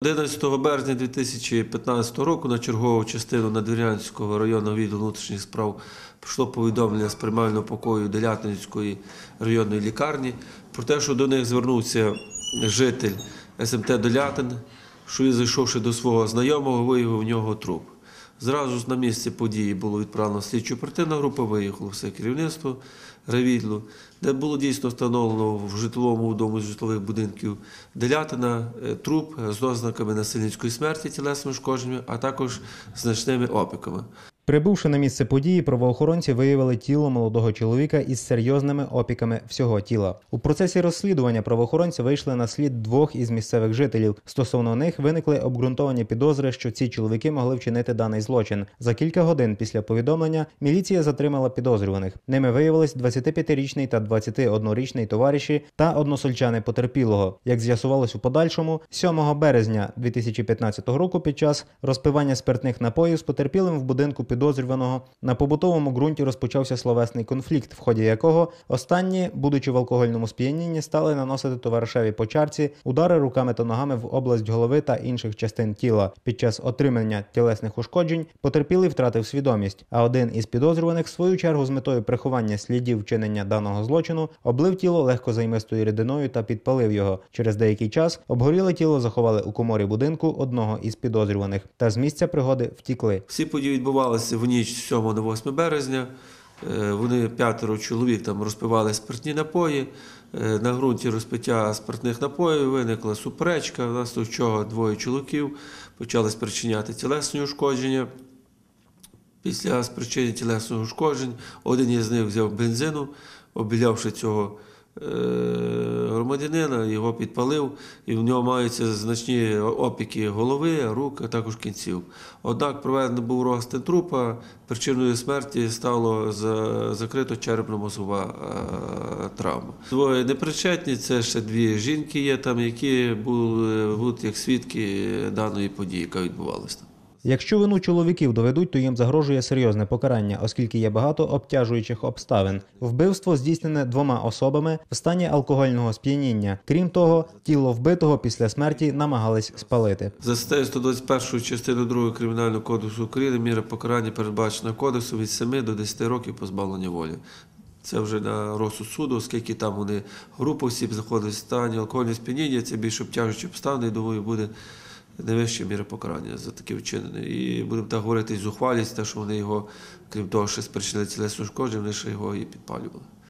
11 березня 2015 року на чергову частину Надвірянського районного відділу внутрішніх справ прийшло повідомлення з приймального покою Делятинської районної лікарні про те, що до них звернувся житель СМТ Долятин, що він, зайшовши до свого знайомого, виявив у нього труп. Зразу ж на місці події було відправлено слідчо оперативна група, виїхало все керівництво райвідділу, де було дійсно встановлено в житловому дому з житлових будинків Делятина е, труп з ознаками насильницької смерті, тілесними шкодженнями, а також значними опіками. Прибувши на місце події, правоохоронці виявили тіло молодого чоловіка із серйозними опіками всього тіла. У процесі розслідування правоохоронці вийшли на слід двох із місцевих жителів. Стосовно них виникли обґрунтовані підозри, що ці чоловіки могли вчинити даний злочин. За кілька годин після повідомлення міліція затримала підозрюваних. Ними виявились 25-річний та 21-річний товариші та односельчани потерпілого. Як з'ясувалось у подальшому, 7 березня 2015 року під час розпивання спиртних напоїв з потерпілим в будинку підозрюваного на побутовому ґрунті розпочався словесний конфлікт, в ході якого останні, будучи в алкогольному сп'янінні, стали наносити товаришеві по чарці удари руками та ногами в область голови та інших частин тіла. Під час отримання тілесних ушкоджень потерпілий втратив свідомість, а один із підозрюваних, в свою чергу, з метою приховання слідів вчинення даного злочину, облив тіло легкозаймистою рідиною та підпалив його. Через деякий час обгоріле тіло заховали у коморі будинку одного із підозрюваних та з місця пригоди втікли. Всі події відбувалися в ніч з 7 на 8 березня. Е, Вони п'ятеро чоловік там розпивали спиртні напої. Е, На ґрунті розпиття спиртних напоїв виникла суперечка, внаслідок чого двоє чоловіків почали спричиняти тілесні ушкодження. Після спричинення тілесних ушкоджень один із них взяв бензину, обілявши цього громадянина, його підпалив, і в нього маються значні опіки голови, рук, а також кінців. Однак проведений був розтин трупа, причиною смерті стало за- закрито черепно-мозгова е, травма. Двоє непричетні, це ще дві жінки є там, які були, як свідки даної події, яка відбувалася. Якщо вину чоловіків доведуть, то їм загрожує серйозне покарання, оскільки є багато обтяжуючих обставин. Вбивство здійснене двома особами в стані алкогольного сп'яніння. Крім того, тіло вбитого після смерті намагались спалити. За статтею 121 частини 2 Кримінального кодексу України міра покарання передбачена кодексом від 7 до 10 років позбавлення волі. Це вже на розсуд суду, оскільки там вони група осіб знаходять в стані алкогольного сп'яніння, це більш обтяжуючі обставини, думаю, буде не вища міра покарання за таке вчинення. І будемо так говорити, зухвалість, те, що вони його, крім того, що спричинили тілесну шкодження, вони ще його і підпалювали.